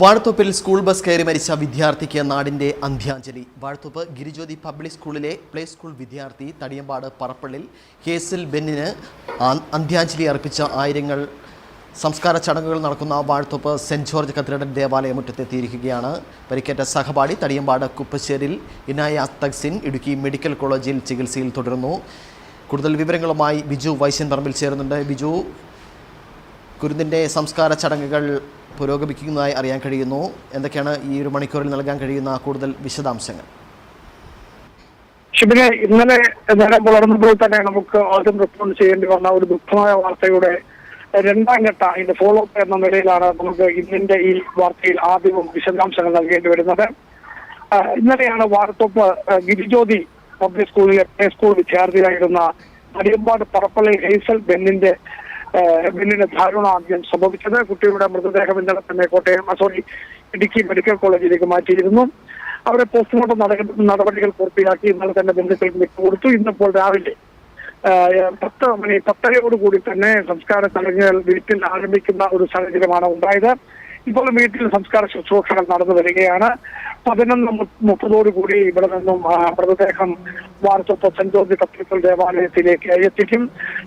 വാഴത്തോപ്പിൽ school bus കയറി മരിച്ച വിദ്യാർത്ഥിക്ക് നാടിന്റെ അന്ത്യാഞ്ജലി. വാഴത്തോപ്പ് ഗിരിജ്യോതി പബ്ലിക് സ്കൂളിലെ പ്ലേ സ്കൂൾ വിദ്യാർത്ഥി തടിയമ്പാട് പറപ്പള്ളിൽ കേസിൽ ബെന്നിന് അന്ത്യാഞ്ജലി അർപ്പിച്ച ആയിരങ്ങൾ. സംസ്കാര ചടങ്ങുകൾ നടക്കുന്ന വാഴത്തോപ്പ് സെന്റ് ജോർജ് കത്തീഡ്രൽ ദേവാലയ മുറ്റത്തെത്തിയിരിക്കുകയാണ് പരിക്കേറ്റ സഹപാഠി തടിയമ്പാട് കുപ്പശ്ശേരിൽ ഇനായ തക്സിൻ ഇടുക്കി മെഡിക്കൽ കോളേജിൽ ചികിത്സയിൽ തുടരുന്നു. കൂടുതൽ വിവരങ്ങളുമായി ബിജു വൈശ്യൻ പറമ്പിൽ ചേരുന്നുണ്ട്. ബിജു കുരുന്നിന്റെ സംസ്കാര ചടങ്ങുകൾ പുരോഗമിക്കുന്നതായി അറിയാൻ കഴിയുന്നു. എന്തൊക്കെയാണ് ഈ ഒരു മണിക്കൂറിൽ നൽകാൻ കഴിയുന്ന കൂടുതൽ വിശദാംശങ്ങൾ? ഷിബിനെ ഇന്നലെ നേരം പുലർന്നപ്പോൾ തന്നെ നമുക്ക് ആദ്യം റെസ്പോണ്ട് ചെയ്യേണ്ടി വന്ന ഒരു ദുഃഖമായ വാർത്തയുടെ രണ്ടാം ഘട്ട അതിന്റെ ഫോളോ അപ്പ് എന്ന നിലയിലാണ് നമുക്ക് ഇന്നിന്റെ ഈ വാർത്തയിൽ ആദ്യവും വിശദാംശങ്ങൾ നൽകേണ്ടി വരുന്നത്. ഇന്നലെയാണ് വാർത്തോപ്പ് ഗിരിജ്യോതി പബ്ലിക് സ്കൂളിലെ പ്ലേ സ്കൂൾ വിദ്യാർത്ഥിയായിരുന്ന അടിയമ്പാട് പറപ്പള്ളി ഹെയ്സൽ ബെന്നിന്റെ ആ, ധാരണ ദാരുണാന്ത്യം സംഭവിച്ചത്. കുട്ടിയുടെ മൃതദേഹം ഇന്നലെ തന്നെ കോട്ടയം സോറി ഇടുക്കി മെഡിക്കൽ കോളേജിലേക്ക് മാറ്റിയിരുന്നു. അവരെ പോസ്റ്റ്മോർട്ടം നടപടികൾ പൂർത്തിയാക്കി ഇന്നലെ തന്നെ ബന്ധുക്കൾക്ക് വിട്ടുകൊടുത്തു ഇന്നിപ്പോൾ രാവിലെ പത്ത് മണി പത്തരയോടുകൂടി തന്നെ സംസ്കാര ചടങ്ങുകൾ വീട്ടിൽ ആരംഭിക്കുന്ന ഒരു സാഹചര്യമാണ് ഉണ്ടായത്. ഇപ്പോൾ വീട്ടിൽ സംസ്കാര ശുശ്രൂഷകൾ നടന്നു വരികയാണ്. പതിനൊന്ന് മുപ്പതോടുകൂടി ഇവിടെ നിന്നും മൃതദേഹം വാർത്തപ്പ് സെന്റ് ജോർജ് കത്തീഡ്രൽ ദേവാലയത്തിലേക്ക് എത്തിക്കും.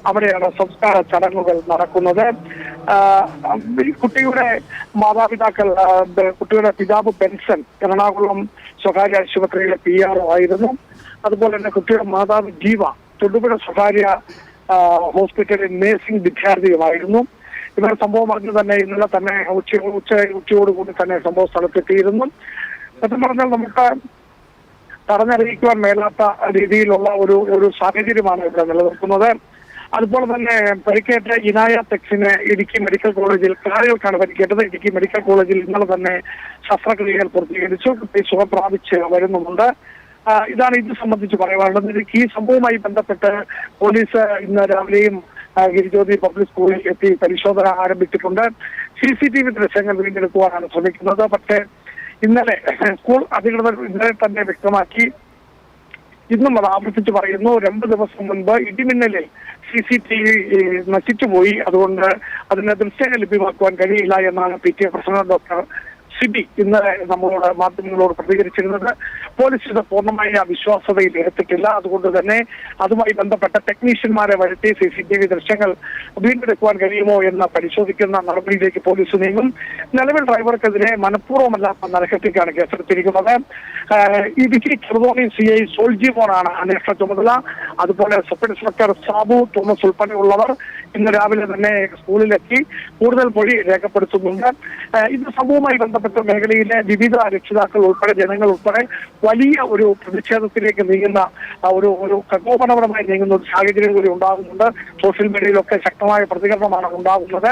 അവിടെയാണ് സംസ്കാര ചടങ്ങുകൾ നടക്കുന്നത്. കുട്ടിയുടെ മാതാപിതാക്കൾ കുട്ടിയുടെ പിതാവ് ബെൻസൺ എറണാകുളം സ്വകാര്യ ആശുപത്രിയിലെ പി ആർ ആയിരുന്നു. അതുപോലെ തന്നെ കുട്ടിയുടെ മാതാവ് ജീവ തൊടുപുഴ സ്വകാര്യ ഹോസ്പിറ്റലിൽ നേഴ്സിംഗ് വിദ്യാർത്ഥിയുമായിരുന്നു. ഇവർ സംഭവം അറിഞ്ഞു തന്നെ ഇന്നലെ തന്നെ ഉച്ച ഉച്ച ഉച്ചയോടുകൂടി തന്നെ സംഭവ സ്ഥലത്തെത്തിയിരുന്നു. സത്യം പറഞ്ഞാൽ നമുക്ക് പറഞ്ഞറിയിക്കുവാൻ മേലാത്ത രീതിയിലുള്ള ഒരു ഒരു സാഹചര്യമാണ് ഇവിടെ നിലനിൽക്കുന്നത്. അതുപോലെ തന്നെ പരിക്കേറ്റ ഇനായ തെക്സിന് ഇടുക്കി മെഡിക്കൽ കോളേജിൽ കാലുകൾക്കാണ് പരിക്കേറ്റത്. ഇടുക്കി മെഡിക്കൽ കോളേജിൽ ഇന്നലെ തന്നെ ശസ്ത്രക്രിയകൾ പൂർത്തീകരിച്ചു. കുട്ടി സുഖം പ്രാപിച്ച് വരുന്നുമുണ്ട്. ഇതാണ് ഇത് സംബന്ധിച്ച് പറയാനുള്ളത്. ഈ സംഭവവുമായി ബന്ധപ്പെട്ട് പോലീസ് ഇന്ന് രാവിലെയും ഗിരിജ്യോതി പബ്ലിക് സ്കൂളിൽ എത്തി പരിശോധന ആരംഭിച്ചിട്ടുണ്ട് സി സി ടി വി ദൃശ്യങ്ങൾ വീണ്ടെടുക്കുവാനാണ് ശ്രമിക്കുന്നത് പക്ഷേ ഇന്നലെ സ്കൂൾ അധികൃതർ ഇന്നലെ തന്നെ വ്യക്തമാക്കി ഇന്നും അത് ആവർത്തിച്ച് പറയുന്നു രണ്ട് ദിവസം മുൻപ് ഇടിമിന്നലിൽ സി സി ടി വി നശിച്ചുപോയി അതുകൊണ്ട് അതിന്റെ ദൃശ്യങ്ങൾ ലഭ്യമാക്കുവാൻ കഴിയില്ല എന്നാണ് P T A president doctor Siby ഇന്നലെ നമ്മളോട് മാധ്യമങ്ങളോട് പ്രതികരിച്ചിരുന്നത് പോലീസ് ഇത് പൂർണമായ വിശ്വാസതയിൽ എത്തിക്കില്ല. അതുകൊണ്ട് തന്നെ അതുമായി ബന്ധപ്പെട്ട ടെക്നീഷ്യന്മാരെ വരുത്തി സി സി ടി വി ദൃശ്യങ്ങൾ വീണ്ടെടുക്കുവാൻ കഴിയുമോ എന്ന് പരിശോധിക്കുന്ന നടപടിയിലേക്ക് പോലീസ് നീങ്ങും. നിലവിൽ ഡ്രൈവർക്കെതിരെ മനഃപൂർവമല്ലാത്ത നരഹത്യക്കാണ് കേസെടുത്തിരിക്കുന്നത്. ഈ ഇടുക്കി ചെറുതോണി സി ഐ സോൾജി സോൾജിമോനാണ് അന്വേഷണ ചുമതല. അതുപോലെ സബ് ഇൻസ്പെക്ടർ സാബു തോമസ് ഉൾപ്പെടെയുള്ളവർ ഇന്ന് രാവിലെ തന്നെ സ്കൂളിലെത്തി കൂടുതൽ മൊഴി രേഖപ്പെടുത്തുന്നുണ്ട്. ഇത് സംഭവവുമായി ബന്ധപ്പെട്ട മേഖലയിലെ വിവിധ രക്ഷിതാക്കൾ ഉൾപ്പെടെ ജനങ്ങൾ ഉൾപ്പെടെ വലിയ ഒരു പ്രതിഷേധത്തിലേക്ക് നീങ്ങുന്ന ഒരു ഒരു പ്രകോപനപരമായി നീങ്ങുന്ന ഒരു സാഹചര്യം കൂടി ഉണ്ടാകുന്നുണ്ട്. സോഷ്യൽ മീഡിയയിലൊക്കെ ശക്തമായ പ്രതികരണമാണ് ഉണ്ടാകുന്നത്.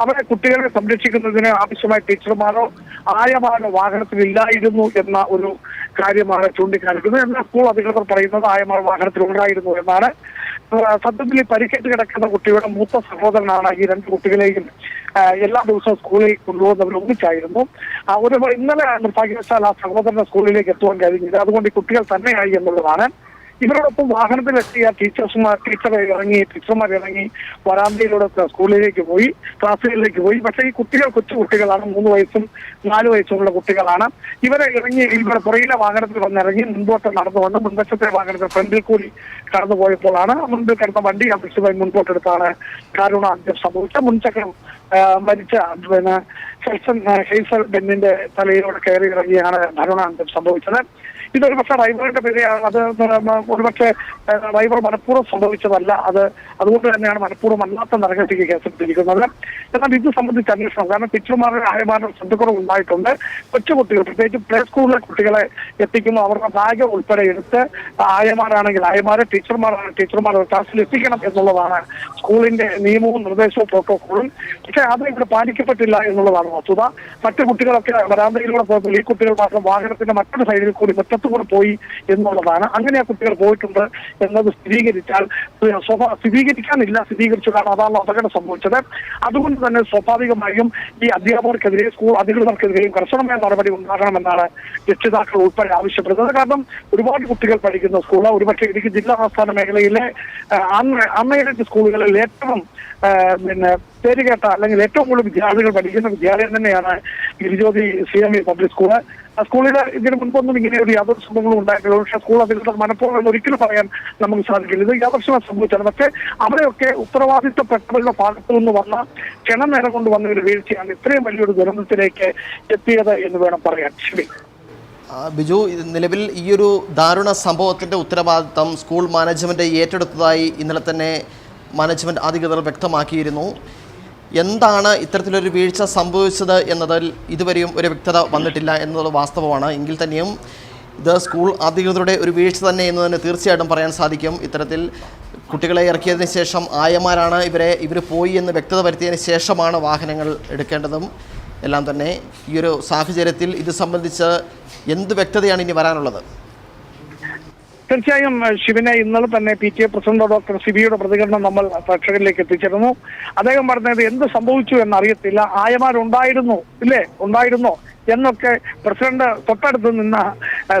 അവരെ കുട്ടികളെ സംരക്ഷിക്കുന്നതിന് ആവശ്യമായ ടീച്ചർമാരോ ആയമാരോ വാഹനത്തിലില്ലായിരുന്നു എന്ന ഒരു കാര്യമാണ് ചൂണ്ടിക്കാണിക്കുന്നത്. എന്നാൽ സ്കൂൾ അധികൃതർ പറയുന്നത് ആയമാർ വാഹനത്തിലുണ്ടായിരുന്നു എന്നാണ്. ആ, സത്യത്തിൽ പരിക്കേറ്റ് കിടക്കുന്ന കുട്ടിയുടെ മൂത്ത സഹോദരനാണ് ഈ രണ്ട് കുട്ടികളെയും എല്ലാ ദിവസവും സ്കൂളിൽ കൊണ്ടുപോകുന്നവർ ഒന്നിച്ചായിരുന്നു. ഒരു ഇന്നലെ നിർഭാഗ്യവശാൽ ആ സഹോദരന്റെ സ്കൂളിലേക്ക് എത്തുവാൻ കഴിഞ്ഞില്ല. അതുകൊണ്ട് ഈ കുട്ടികൾ തന്നെയായി എന്നുള്ളതാണ്. ഇവരോടൊപ്പം വാഹനത്തിലെത്തിയ ടീച്ചേഴ്സുമാർ ടീച്ചർ ഇറങ്ങി ടീച്ചർമാർ ഇറങ്ങി വരാന്തയിലൂടെ സ്കൂളിലേക്ക് പോയി ക്ലാസ്സുകളിലേക്ക് പോയി. പക്ഷേ ഈ കുട്ടികൾ കൊച്ചു കുട്ടികളാണ്. മൂന്ന് വയസ്സും നാല് വയസ്സുമുള്ള കുട്ടികളാണ്. ഇവരെ ഇറങ്ങി ഇവിടെ പുറകിലെ വാഹനത്തിൽ വന്നിറങ്ങി മുൻപോട്ട് നടന്നു വന്ന് മുൻവശത്തെ വാഹനത്തിൽ ഫ്രണ്ടിൽ കൂടി കടന്നു പോയപ്പോഴാണ് മുൻപിൽ കിടന്ന വണ്ടി അഭിഷേകമായി മുൻപോട്ടെടുത്താണ് കാരുണാന്ത്യം സംഭവിച്ച മുൻചക്രം മരിച്ച പിന്നെ ഫൈസൽ ഫൈസൽ ബെന്നിന്റെ തലയിലൂടെ കയറി ഇറങ്ങിയാണ് മരണാന്തം സംഭവിച്ചത്. ഇതൊരു പക്ഷേ ഡ്രൈവറിന്റെ പേരെയാണ് അത് ഒരുപക്ഷെ ഡ്രൈവർ മനഃപൂർവം സംഭവിച്ചതല്ല. അത് അതുകൊണ്ട് തന്നെയാണ് മനഃപൂർവം അല്ലാത്ത നരകത്തിക്ക് കേസെടുത്തിരിക്കുന്നത്. എന്നാൽ ഇത് സംബന്ധിച്ച് അന്വേഷണം. കാരണം ടീച്ചർമാരുടെ ആയമാരുടെ ശ്രദ്ധക്കുറവ് ഉണ്ടായിട്ടുണ്ട്. കൊച്ചുകുട്ടികൾ പ്രത്യേകിച്ച് പ്ലേ സ്കൂളിലെ കുട്ടികളെ എത്തിക്കുന്നു. അവരുടെ ബാഗ് ഉൾപ്പെടെ എടുത്ത് ആയമാരാണെങ്കിൽ ആയമാരെ ടീച്ചർമാരാണ് ടീച്ചർമാർ ക്ലാസ്സിൽ എത്തിക്കണം എന്നുള്ളതാണ് സ്കൂളിന്റെ നിയമവും നിർദ്ദേശവും പ്രോട്ടോക്കോളും അത് ഇവിടെ പാലിക്കപ്പെട്ടില്ല എന്നുള്ളതാണ് വസ്തുത. മറ്റു കുട്ടികളൊക്കെ വരാന്തയിലൂടെ പോയപ്പോൾ ഈ കുട്ടികൾ മാത്രം വാഹനത്തിന്റെ മറ്റൊരു സൈഡിൽ കൂടി മുറ്റത്തുകൂടെ പോയി എന്നുള്ളതാണ്. അങ്ങനെ ആ കുട്ടികൾ പോയിട്ടുണ്ട് എന്നത് സ്ഥിരീകരിച്ചാൽ സ്ഥിരീകരിക്കാനില്ല സ്ഥിരീകരിച്ചതാണ് അതാണ് അപകടം സംഭവിച്ചത്. അതുകൊണ്ട് തന്നെ സ്വാഭാവികമായും ഈ അധ്യാപകർക്കെതിരെ സ്കൂൾ അധികൃതർക്കെതിരെയും കർശനമായ നടപടി ഉണ്ടാകണമെന്നാണ് രക്ഷിതാക്കൾ ഉൾപ്പെടെ ആവശ്യപ്പെടുന്നത്. കാരണം ഒരുപാട് കുട്ടികൾ പഠിക്കുന്ന സ്കൂൾ ഒരുപക്ഷെ ഇടുക്കി ജില്ലാ ആസ്ഥാന മേഖലയിലെ അൺ എയ്ഡഡ് സ്കൂളുകളിൽ ഏറ്റവും പിന്നെ പേര് കേട്ട അല്ലെങ്കിൽ ഏറ്റവും കൂടുതൽ വിദ്യാർത്ഥികൾ പഠിക്കുന്ന വിദ്യാലയം തന്നെയാണ് Girijyothi C M E public school. ആ സ്കൂളിൽ ഇതിന് മുൻപൊന്നും ഇങ്ങനെ ഒരു യാതൊരു സംഭവങ്ങളും ഉണ്ടായിട്ടില്ല. പക്ഷേ സ്കൂൾ അധികൃതർ മനഃപൂർവം ഒരിക്കലും പറയാൻ നമുക്ക് സാധിക്കില്ല. ഇത് യാദർശമായി സംഭവിച്ചാണ്. പക്ഷേ അവിടെയൊക്കെ ഉത്തരവാദിത്തപ്പെട്ടവരുടെ ഭാഗത്തു നിന്ന് വന്ന ക്ഷണനേരം കൊണ്ട് വന്ന ഒരു വീഴ്ചയാണ് ഇത്രയും വലിയൊരു ദുരന്തത്തിലേക്ക് എത്തിയത് എന്ന് വേണം പറയാൻ. ശരി. ബിജു നിലവിൽ ഈ ഒരു ദാരുണ സംഭവത്തിന്റെ ഉത്തരവാദിത്തം സ്കൂൾ മാനേജ്മെന്റ് ഏറ്റെടുത്തതായി ഇന്നലെ തന്നെ മാനേജ്മെന്റ് അധികൃതർ വ്യക്തമാക്കിയിരുന്നു. എന്താണ് ഇത്തരത്തിലൊരു വീഴ്ച സംഭവിച്ചത് എന്നതിൽ ഇതുവരെയും ഒരു വ്യക്തത വന്നിട്ടില്ല എന്നുള്ള വാസ്തവമാണ്. എങ്കിൽ തന്നെയും ഇത് സ്കൂൾ അധികൃതരുടെ ഒരു വീഴ്ച തന്നെ എന്ന് തന്നെ തീർച്ചയായിട്ടും പറയാൻ സാധിക്കും. ഇത്തരത്തിൽ കുട്ടികളെ ഇറക്കിയതിന് ശേഷം ആയമാരാണ് ഇവരെ ഇവർ പോയി എന്ന് വ്യക്തത വരുത്തിയതിന് ശേഷമാണ് വാഹനങ്ങൾ എടുക്കേണ്ടതും. എല്ലാം തന്നെ ഈ ഒരു സാഹചര്യത്തിൽ ഇത് സംബന്ധിച്ച് എന്ത് വ്യക്തതയാണ് ഇനി വരാനുള്ളത്? തീർച്ചയായും ശിവനെ ഇന്നലെ തന്നെ P T A president doctor സിബിയുടെ പ്രതികരണം നമ്മൾ പ്രേക്ഷകരിലേക്ക് എത്തിച്ചിരുന്നു. അദ്ദേഹം പറഞ്ഞത് എന്ത് സംഭവിച്ചു എന്നറിയത്തില്ല. ആയമാരുണ്ടായിരുന്നു ഇല്ലേ? ഉണ്ടായിരുന്നോ? എന്നൊക്കെ പ്രസിഡന്റ് തൊട്ടടുത്ത് നിന്ന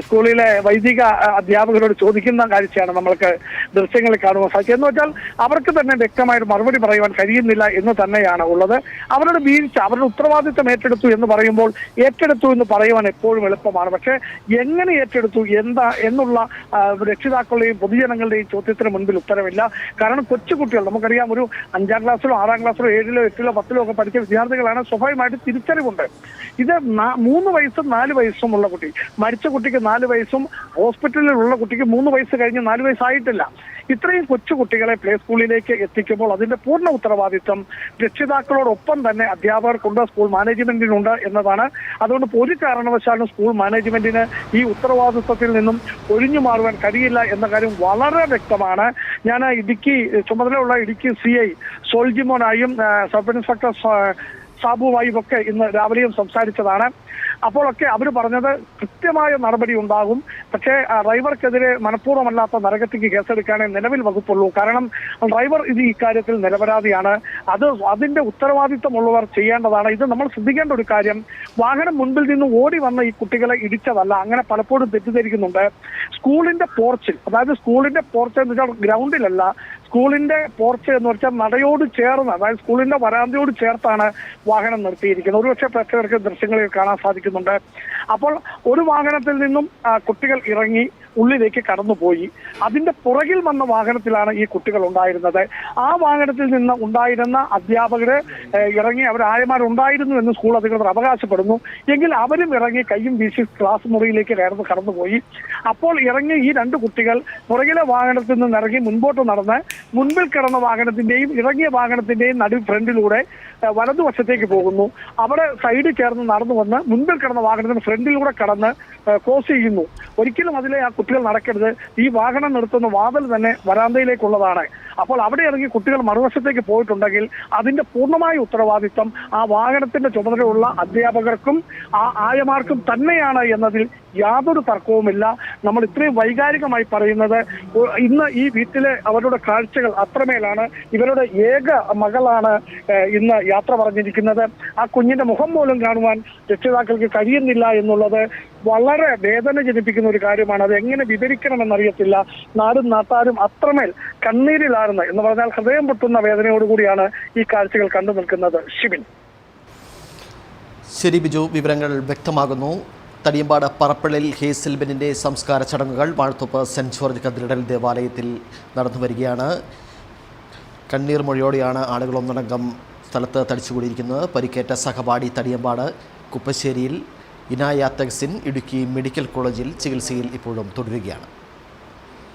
സ്കൂളിലെ വൈദിക അധ്യാപകരോട് ചോദിക്കുന്ന കാഴ്ചയാണ് നമ്മൾക്ക് ദൃശ്യങ്ങൾ കാണുവാൻ സാധിച്ചത്. എന്ന് വെച്ചാൽ അവർക്ക് തന്നെ വ്യക്തമായ ഒരു മറുപടി പറയുവാൻ കഴിയുന്നില്ല എന്ന് തന്നെയാണ് ഉള്ളത്. അവരുടെ വീഴ്ച അവരുടെ ഉത്തരവാദിത്തം ഏറ്റെടുത്തു എന്ന് പറയുമ്പോൾ ഏറ്റെടുത്തു എന്ന് പറയുവാൻ എപ്പോഴും എളുപ്പമാണ്. പക്ഷേ എങ്ങനെ ഏറ്റെടുത്തു എന്താ എന്നുള്ള രക്ഷിതാക്കളുടെയും പൊതുജനങ്ങളുടെയും ചോദ്യത്തിന് മുൻപിൽ ഉത്തരവില്ല കാരണം കൊച്ചുകുട്ടികൾ നമുക്കറിയാം ഒരു അഞ്ചാം ക്ലാസ്സിലോ ആറാം ക്ലാസ്സിലോ ഏഴിലോ എട്ടിലോ പത്തിലോ ഒക്കെ പഠിച്ച വിദ്യാർത്ഥികളാണ് സ്വാഭാവികമായിട്ട് തിരിച്ചറിവുണ്ട്. ഇത് മൂന്ന് വയസ്സും നാല് വയസ്സും ഉള്ള കുട്ടി. മരിച്ച കുട്ടിക്ക് നാല് വയസ്സും ഹോസ്പിറ്റലിലുള്ള കുട്ടിക്ക് മൂന്ന് വയസ്സ് കഴിഞ്ഞ് നാല് വയസ്സായിട്ടില്ല. ഇത്രയും കൊച്ചു കുട്ടികളെ പ്ലേ സ്കൂളിലേക്ക് എത്തിക്കുമ്പോൾ അതിന്റെ പൂർണ ഉത്തരവാദിത്വം രക്ഷിതാക്കളോടൊപ്പം തന്നെ അധ്യാപകർക്കുണ്ട് സ്കൂൾ മാനേജ്മെന്റിനുണ്ട് എന്നതാണ്. അതുകൊണ്ട് ഒരു കാരണവശാലും സ്കൂൾ മാനേജ്മെന്റിന് ഈ ഉത്തരവാദിത്വത്തിൽ നിന്നും ഒഴിഞ്ഞു മാറുവാൻ കഴിയില്ല എന്ന കാര്യം വളരെ വ്യക്തമാണ്. ഞാൻ ഇടുക്കി ചുമതലയുള്ള ഇടുക്കി സി ഐ സോൾജിമോനായും സബ് ഇൻസ്പെക്ടർ സാബുവായും ഒക്കെ ഇന്ന് രാവിലെയും സംസാരിച്ചതാണ്. അപ്പോഴൊക്കെ അവർ പറഞ്ഞത് കൃത്യമായ നടപടി ഉണ്ടാകും. പക്ഷേ ഡ്രൈവർക്കെതിരെ മനഃപൂർവമല്ലാത്ത നരകത്തിക്ക് കേസെടുക്കാനേ നിലവിൽ വകുപ്പുള്ളൂ. കാരണം ഡ്രൈവർ ഇത് ഇക്കാര്യത്തിൽ നിരപരാധിയാണ്. അത് അതിന്റെ ഉത്തരവാദിത്തമുള്ളവർ ചെയ്യേണ്ടതാണ്. ഇത് നമ്മൾ ശ്രദ്ധിക്കേണ്ട ഒരു കാര്യം. വാഹനം മുൻപിൽ നിന്ന് ഓടി വന്ന ഈ കുട്ടികളെ ഇടിച്ചതല്ല. അങ്ങനെ പലപ്പോഴും തെറ്റിദ്ധരിക്കുന്നുണ്ട്. സ്കൂളിന്റെ പോർച്ചിൽ അതായത് സ്കൂളിന്റെ പോർച്ച് എന്ന് വെച്ചാൽ ഗ്രൗണ്ടിലല്ല സ്കൂളിന്റെ പോർച്ച് എന്ന് വെച്ചാൽ നടയോട് ചേർന്ന് അതായത് സ്കൂളിന്റെ വരാന്തയോട് ചേർത്താണ് വാഹനം നിർത്തിയിരിക്കുന്നത്. ഒരുപക്ഷെ പ്രേക്ഷകർക്ക് ദൃശ്യങ്ങളിൽ കാണാൻ സാധിക്കുന്നുണ്ട്. അപ്പോൾ ഒരു വാഹനത്തിൽ നിന്നും കുട്ടികൾ ഇറങ്ങി ഉള്ളിലേക്ക് കടന്നുപോയി. അതിന്റെ പുറകിൽ വന്ന വാഹനത്തിലാണ് ഈ കുട്ടികൾ ഉണ്ടായിരുന്നത്. ആ വാഹനത്തിൽ നിന്ന് ഉണ്ടായിരുന്ന അധ്യാപകര് ഇറങ്ങി അവർ ആയമാരുണ്ടായിരുന്നു എന്ന് സ്കൂൾ അധികൃതർ അവകാശപ്പെടുന്നു. എങ്കിൽ അവരും ഇറങ്ങി കയ്യും വീശി ക്ലാസ് മുറിയിലേക്ക് കയറുന്ന കടന്നുപോയി. അപ്പോൾ ഇറങ്ങി ഈ രണ്ട് കുട്ടികൾ പുറകിലെ വാഹനത്തിൽ നിന്ന് ഇറങ്ങി മുൻപോട്ട് നടന്ന് മുൻപിൽ കിടന്ന വാഹനത്തിന്റെയും ഇറങ്ങിയ വാഹനത്തിന്റെയും നടു ഫ്രണ്ടിലൂടെ വലതുവശത്തേക്ക് പോകുന്നു. അവിടെ സൈഡിൽ ചേർന്ന് നടന്നു വന്ന് മുൻപിൽ കിടന്ന വാഹനത്തിന് ഫ്രണ്ടിലൂടെ കടന്ന് ക്രോസ് ചെയ്യുന്നു. ഒരിക്കലും അതിലെ ആ കുട്ടികൾ നടക്കരുത്. ഈ വാഹനം നിർത്തുന്ന വാതിൽ തന്നെ വരാന്തയിലേക്കുള്ളതാണ്. അപ്പോൾ അവിടെ ഇറങ്ങി കുട്ടികൾ മറുവശത്തേക്ക് പോയിട്ടുണ്ടെങ്കിൽ അതിന്റെ പൂർണമായ ഉത്തരവാദിത്വം ആ വാഹനത്തിന്റെ ചുമതലയുള്ള അധ്യാപകർക്കും ആ ആയമാർക്കും തന്നെയാണ് എന്നതിൽ യാതൊരു തർക്കവുമില്ല. നമ്മൾ ഇത്രയും വൈകാരികമായി പറയുന്നത് ഇന്ന് ഈ വീട്ടിലെ അവരുടെ കാഴ്ചകൾ അത്രമേലാണ്. ഇവരുടെ ഏക മകളാണ് ഇന്ന് യാത്ര പറഞ്ഞിരിക്കുന്നത്. ആ കുഞ്ഞിന്റെ മുഖം പോലും കാണുവാൻ രക്ഷിതാക്കൾക്ക് കഴിയുന്നില്ല എന്നുള്ളത് വളരെ വേദന ജനിപ്പിക്കുന്ന ഒരു കാര്യമാണ്. അത് എങ്ങനെ വിവരിക്കണമെന്നറിയത്തില്ല. നാടും നാട്ടാരും അത്രമേൽ കണ്ണീരിലാണെന്ന് എന്ന് പറഞ്ഞാൽ ഹൃദയം പൊട്ടുന്ന വേദനയോടുകൂടിയാണ് ഈ കാഴ്ചകൾ കണ്ടു നിൽക്കുന്നത്. ഷിബിൻ. ശരി ബിജു വിവരങ്ങൾ വ്യക്തമാകുന്നു. തടിയമ്പാട് പറപ്പള്ളിൽ ഹേസിൽബിനിന്റെ സംസ്കാര ചടങ്ങുകൾ വാഴത്തുപ്പ് സെന്റ് ജോർജ് കത്തീഡ്രൽ ദേവാലയത്തിൽ നടന്നു വരികയാണ്. കണ്ണീർ മൊഴിയോടെയാണ് ആളുകൾ ഒന്നടങ്കം സ്ഥലത്ത് തടിച്ചുകൂടിയിരിക്കുന്നത്. പരിക്കേറ്റ സഹപാഠി തടിയമ്പാട് കുപ്പശ്ശേരിയിൽ ഇനായ ഇടുക്കി മെഡിക്കൽ കോളേജിൽ ചികിത്സയിൽ ഇപ്പോഴും തുടരുകയാണ്.